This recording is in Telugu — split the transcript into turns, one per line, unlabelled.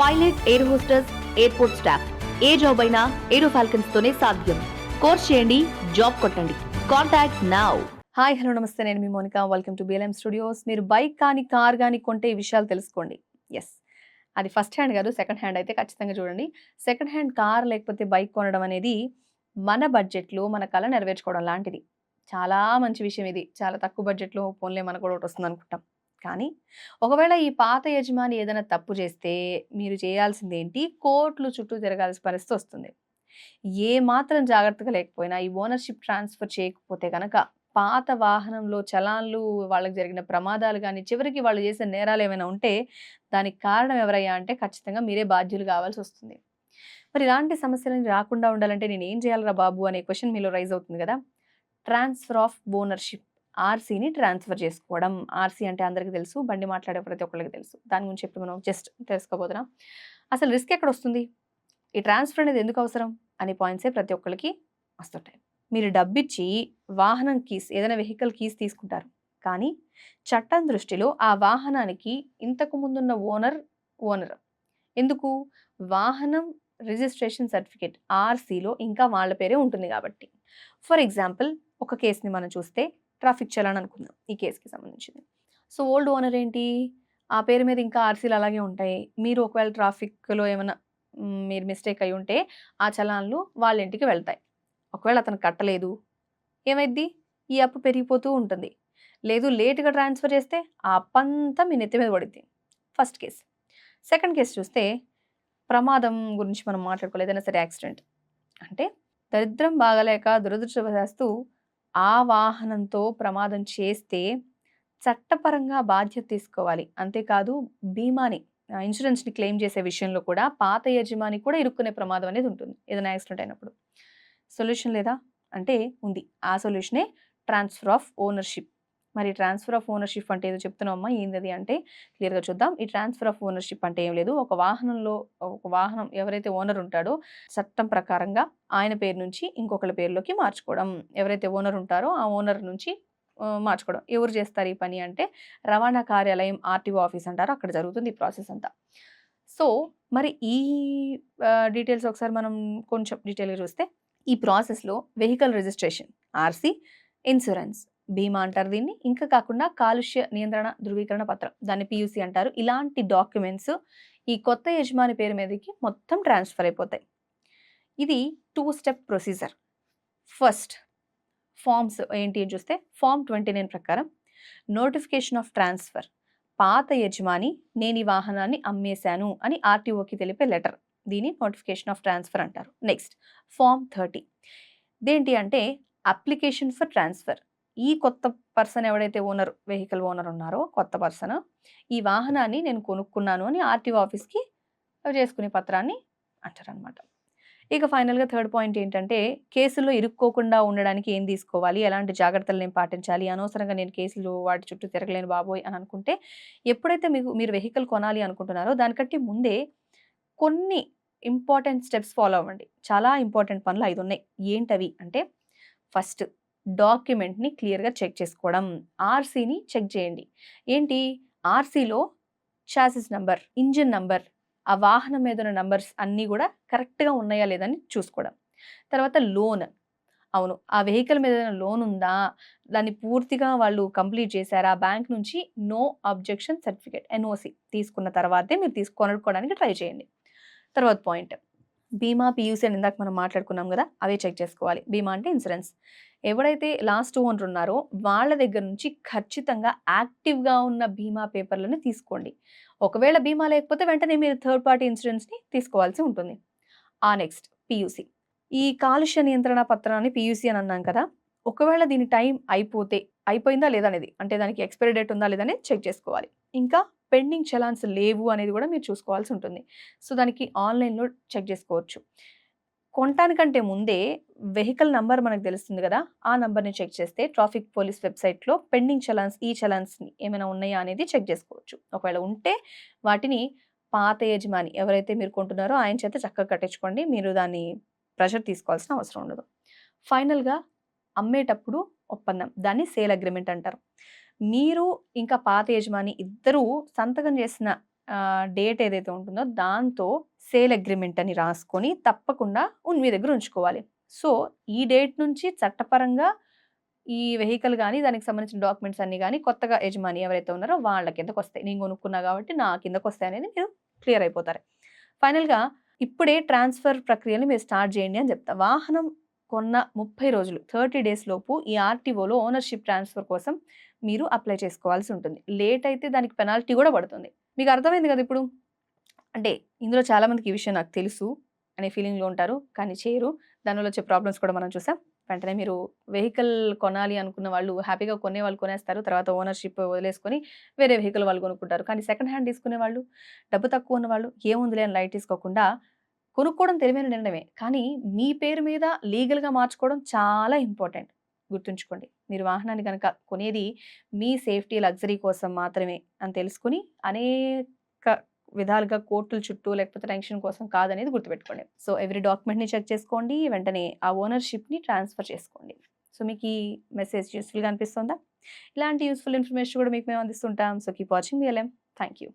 Pilot air hostess airport staff. ఏ జాబ్ అయినా ఏరో ఫాల్కన్స్ తోనే సాధ్యం. కోర్స్ చేయండి జాబ్ కొట్టండి. Contact now. హాయ్ హలో నమస్తే. నేను మీ Monika. Welcome to BLM Studios మీరు బైక్ కానీ కార్ కానీ కొంటే ఈ విషయాలు తెలుసుకోండి. ఎస్ అది ఫస్ట్ హ్యాండ్ కాదు సెకండ్ హ్యాండ్ అయితే ఖచ్చితంగా చూడండి. సెకండ్ హ్యాండ్ కార్ లేకపోతే బైక్ కొనడం అనేది మన బడ్జెట్లో మన కళ నెరవేర్చుకోవడం లాంటిది. చాలా మంచి విషయం ఇది. చాలా తక్కువ బడ్జెట్లో ఫోన్లే మనకు కూడా ఒకటి వస్తుంది అనుకుంటాం కానీ ఒకవేళ ఈ పాత యజమాని ఏదైనా తప్పు చేస్తే మీరు చేయాల్సింది ఏంటి కోర్టులు చుట్టూ తిరగాల్సిన పరిస్థితి వస్తుంది. ఏ మాత్రం జాగ్రత్తగా లేకపోయినా ఈ ఓనర్షిప్ ట్రాన్స్ఫర్ చేయకపోతే కనుక పాత వాహనంలో చలాన్లు వాళ్ళకి జరిగిన ప్రమాదాలు కానీ చివరికి వాళ్ళు చేసిన నేరాలు ఏమైనా ఉంటే దానికి కారణం ఎవరయ్యా అంటే ఖచ్చితంగా మీరే బాధ్యులు కావాల్సి వస్తుంది. మరి ఇలాంటి సమస్యలని రాకుండా ఉండాలంటే నేను ఏం చేయాలరా బాబు అనే క్వశ్చన్ మీలో రైజ్ అవుతుంది కదా? Transfer of ownership. ఆర్సీని ట్రాన్స్ఫర్ చేసుకోవడం. ఆర్సీ అంటే అందరికీ తెలుసు బండి మాట్లాడే ప్రతి ఒక్కరికి తెలుసు. దాని గురించి చెప్పి మనం జస్ట్ తెలుసుకోబోతున్నాం. అసలు రిస్క్ ఎక్కడ వస్తుంది? ఈ ట్రాన్స్ఫర్ అనేది ఎందుకు అవసరం? అనే పాయింట్సే ప్రతి ఒక్కరికి వస్తుంటాయి. మీరు డబ్బిచ్చి వాహనం కీస్ ఏదైనా వెహికల్ కీస్ తీసుకుంటారు. కానీ చట్టం దృష్టిలో ఆ వాహనానికి ఇంతకు ముందున్న ఓనర్ ఓనర్. ఎందుకు? వాహనం రిజిస్ట్రేషన్ సర్టిఫికేట్ ఆర్సీలో ఇంకా వాళ్ళ పేరే ఉంటుంది కాబట్టి. ఫర్ ఎగ్జాంపుల్ ఒక కేసుని మనం చూస్తే ట్రాఫిక్ చలాన్ అనుకుందాం ఈ కేసుకి సంబంధించింది. సో ఓల్డ్ ఓనర్ ఏంటి? ఆ పేరు మీద ఇంకా ఆర్సీలు అలాగే ఉంటాయి. మీరు ఒకవేళ ట్రాఫిక్లో ఏమైనా మీరు మిస్టేక్ అయి ఉంటే ఆ చలాన్లు వాళ్ళ ఇంటికి వెళ్తాయి. ఒకవేళ అతను కట్టలేదు ఏమైద్ది? ఈ అప్పు పెరిగిపోతూ ఉంటుంది. లేదు లేటుగా ట్రాన్స్ఫర్ చేస్తే ఆ అప్పంతా మీ నెత్తి మీద పడుద్ది. First case. సెకండ్ కేసు చూస్తే ప్రమాదం గురించి మనం మాట్లాడుకోలేదు ఏదైనా సరే యాక్సిడెంట్. అంటే దరిద్రం బాగలేక దురదృష్టవశాస్తు ఆ వాహనంతో ప్రమాదం చేస్తే చట్టపరంగా బాధ్యత తీసుకోవాలి. అంతేకాదు బీమాని ఇన్సూరెన్స్ని క్లెయిమ్ చేసే విషయంలో కూడా పాత యజమాని కూడా ఇరుక్కునే ప్రమాదం అనేది ఉంటుంది. ఏదైనా యాక్సిడెంట్ అయినప్పుడు. సొల్యూషన్ లేదా? అంటే ఉంది. ఆ సొల్యూషనే ట్రాన్స్ఫర్ ఆఫ్ ఓనర్షిప్. మరి ట్రాన్స్ఫర్ ఆఫ్ ఓనర్షిప్ అంటే ఏదో చెప్తున్నామమ్మా ఏంది అంటే క్లియర్గా చూద్దాం. ఈ ట్రాన్స్ఫర్ ఆఫ్ ఓనర్షిప్ అంటే ఏం లేదు. ఒక వాహనంలో ఒక వాహనం ఎవరైతే ఓనర్ ఉంటాడో చట్టం ప్రకారంగా ఆయన పేరు నుంచి ఇంకొకరి పేరులోకి మార్చుకోవడం. ఎవరైతే ఓనర్ ఉంటారో ఆ ఓనర్ నుంచి మార్చుకోవడం. ఎవరు చేస్తారు ఈ పని అంటే రవాణా కార్యాలయం ఆర్టీఓ ఆఫీస్ అంటారు. అక్కడ జరుగుతుంది ఈ ప్రాసెస్ అంతా. సో మరి ఈ డీటెయిల్స్ ఒకసారి మనం కొంచెం డీటెయిల్గా చూస్తే ఈ ప్రాసెస్లో వెహికల్ రిజిస్ట్రేషన్ ఆర్సీ ఇన్సూరెన్స్ బీమా అంటారు దీన్ని. ఇంకా కాకుండా కాలుష్య నియంత్రణ ధృవీకరణ పత్రం దాన్ని పియూసి అంటారు. ఇలాంటి డాక్యుమెంట్స్ ఈ కొత్త యజమాని పేరు మీదకి మొత్తం ట్రాన్స్ఫర్ అయిపోతాయి. ఇది two step procedure first forms ఏంటి అని చూస్తే ఫామ్ ట్వంటీ నైన్ ప్రకారం నోటిఫికేషన్ ఆఫ్ ట్రాన్స్ఫర్ పాత యజమాని నేను ఈ వాహనాన్ని అమ్మేశాను అని ఆర్టీఓకి తెలిపే లెటర్. దీని నోటిఫికేషన్ ఆఫ్ ట్రాన్స్ఫర్ అంటారు. నెక్స్ట్ ఫామ్ థర్టీ దేంటి అంటే అప్లికేషన్ ఫర్ ట్రాన్స్ఫర్ ఈ కొత్త పర్సన్ ఎవడైతే ఓనర్ వెహికల్ ఓనర్ ఉన్నారో కొత్త పర్సన్ ఈ వాహనాన్ని నేను కొనుక్కున్నాను అని ఆర్టీఓ ఆఫీస్కి చేసుకునే పత్రాన్ని అంటారనమాట ఇక ఫైనల్గా థర్డ్ పాయింట్ ఏంటంటే కేసుల్లో ఇరుక్కోకుండా ఉండడానికి ఏం తీసుకోవాలి? ఎలాంటి జాగ్రత్తలు నేను పాటించాలి? అనవసరంగా నేను కేసులు వాటి చుట్టూ తిరగలేను బాబోయ్ అని అనుకుంటే ఎప్పుడైతే మీకు మీరు వెహికల్ కొనాలి అనుకుంటున్నారో దానికంటే ముందే కొన్ని ఇంపార్టెంట్ స్టెప్స్ ఫాలో అవ్వండి. చాలా ఇంపార్టెంట్ పనులు ఐదు ఉన్నాయి ఏంటవి? అంటే ఫస్ట్ డాక్యుమెంట్ని క్లియర్గా చెక్ చేసుకోవడం. ఆర్సీని చెక్ చేయండి. ఏంటి? ఆర్సీలో చాసిస్ నంబర్ ఇంజిన్ నంబర్ ఆ వాహనం మీద ఉన్న నంబర్స్ అన్నీ కూడా కరెక్ట్గా ఉన్నాయా లేదని చూసుకోవడం. తర్వాత లోన్. అవును ఆ వెహికల్ మీద ఏదైనా లోన్ ఉందా? దాన్ని పూర్తిగా వాళ్ళు కంప్లీట్ చేశారా? బ్యాంక్ నుంచి నో అబ్జెక్షన్ సర్టిఫికేట్ ఎన్ఓసి తీసుకున్న తర్వాతే మీరు తీసు కొనుక్కోవడానికి ట్రై చేయండి. తర్వాత పాయింట్. బీమా పీయూసీ అని ఇందాక మనం మాట్లాడుకున్నాం కదా అవే చెక్ చేసుకోవాలి. బీమా అంటే ఇన్సూరెన్స్. ఎవడైతే లాస్ట్ ఓనర్ ఉన్నారో వాళ్ళ దగ్గర నుంచి ఖచ్చితంగా యాక్టివ్గా ఉన్న బీమా పేపర్లను తీసుకోండి. ఒకవేళ బీమా లేకపోతే వెంటనే మీరు థర్డ్ పార్టీ ఇన్సూరెన్స్ని తీసుకోవాల్సి ఉంటుంది. ఆ నెక్స్ట్ పియూసీ. ఈ కాలుష్య నియంత్రణ పత్రాన్ని పియూసీ అని అన్నాం కదా ఒకవేళ దీని టైం అయిపోతే అయిపోయిందా లేదా అనేది అంటే దానికి ఎక్స్పైరీ డేట్ ఉందా లేదా అనేది చెక్ చేసుకోవాలి. ఇంకా పెండింగ్ చలాన్స్ లేవు అనేది కూడా మీరు చూసుకోవాల్సి ఉంటుంది. సో దానికి ఆన్లైన్లో చెక్ చేసుకోవచ్చు. కొనటానికంటే ముందే వెహికల్ నంబర్ మనకు తెలుస్తుంది కదా ఆ నంబర్ని చెక్ చేస్తే ట్రాఫిక్ పోలీస్ వెబ్సైట్లో పెండింగ్ చలాన్స్ ఈ చలాన్స్ని ఏమైనా ఉన్నాయా అనేది చెక్ చేసుకోవచ్చు. ఒకవేళ ఉంటే వాటిని పాత యజమాని ఎవరైతే మీరు కొంటున్నారో ఆయన చేత చక్కగా కట్టించుకోండి మీరు దాన్ని ప్రెషర్ తీసుకోవాల్సిన అవసరం ఉండదు. ఫైనల్గా అమ్మేటప్పుడు ఒప్పందం దాన్ని సేల్ అగ్రిమెంట్ అంటారు. మీరు ఇంకా పాత యజమాని ఇద్దరూ సంతకం చేసిన డేట్ ఏదైతే ఉంటుందో దాంతో సేల్ అగ్రిమెంట్ అని రాసుకొని తప్పకుండా మీ దగ్గర ఉంచుకోవాలి. సో ఈ డేట్ నుంచి చట్టపరంగా ఈ వెహికల్ కానీ దానికి సంబంధించిన డాక్యుమెంట్స్ అన్నీ కానీ కొత్తగా యజమాని ఎవరైతే ఉన్నారో వాళ్ళ కిందకు వస్తాయి. నేను కొనుక్కున్నా కాబట్టి నా కిందకు వస్తాయి అనేది మీరు క్లియర్ అయిపోతారు. ఫైనల్గా ఇప్పుడే ట్రాన్స్ఫర్ ప్రక్రియని మీరు స్టార్ట్ చేయండి అని చెప్తా. వాహనం కొన్న ముప్పై రోజులు థర్టీ డేస్ లోపు ఈ ఆర్టీఓలో ఓనర్షిప్ ట్రాన్స్ఫర్ కోసం మీరు అప్లై చేసుకోవాల్సి ఉంటుంది. లేట్ అయితే దానికి పెనాల్టీ కూడా పడుతుంది. మీకు అర్థమైంది కదా ఇప్పుడు? అంటే ఇందులో చాలామందికి ఈ విషయం నాకు తెలుసు అనే ఫీలింగ్లో ఉంటారు. కానీ చేయరు. దానివల్ల వచ్చే ప్రాబ్లమ్స్ కూడా మనం చూసాం. వెంటనే మీరు వెహికల్ కొనాలి అనుకున్న వాళ్ళు హ్యాపీగా కొనే వాళ్ళు కొనేస్తారు. తర్వాత ఓనర్షిప్ వదిలేసుకొని వేరే వెహికల్ వాళ్ళు కొనుక్కుంటారు. కానీ సెకండ్ హ్యాండ్ తీసుకునే వాళ్ళు డబ్బు తక్కువ ఉన్న వాళ్ళు ఏముందిలే అని లైట్ తీసుకోకుండా కొనుక్కోవడం తెలివైన నిర్ణయమే. కానీ మీ పేరు మీద లీగల్గా మార్చుకోవడం చాలా ఇంపార్టెంట్. గుర్తుంచుకోండి. మీరు వాహనాన్ని కనుక కొనేది మీ సేఫ్టీ లగ్జరీ కోసం మాత్రమే అని తెలుసుకుని అనేక విధాలుగా కోర్టుల చుట్టూ లేకపోతే టెన్షన్ కోసం కాదనేది గుర్తుపెట్టుకోండి. సో ఎవ్రీ డాక్యుమెంట్ని చెక్ చేసుకోండి వెంటనే ఆ ఓనర్షిప్ని ట్రాన్స్ఫర్ చేసుకోండి. సో మీకు ఈ మెసేజ్ యూస్ఫుల్గా అనిపిస్తుందా? ఇలాంటి యూస్ఫుల్ ఇన్ఫర్మేషన్ కూడా మీకు మేము అందిస్తుంటాం. So keep watching BLM thank you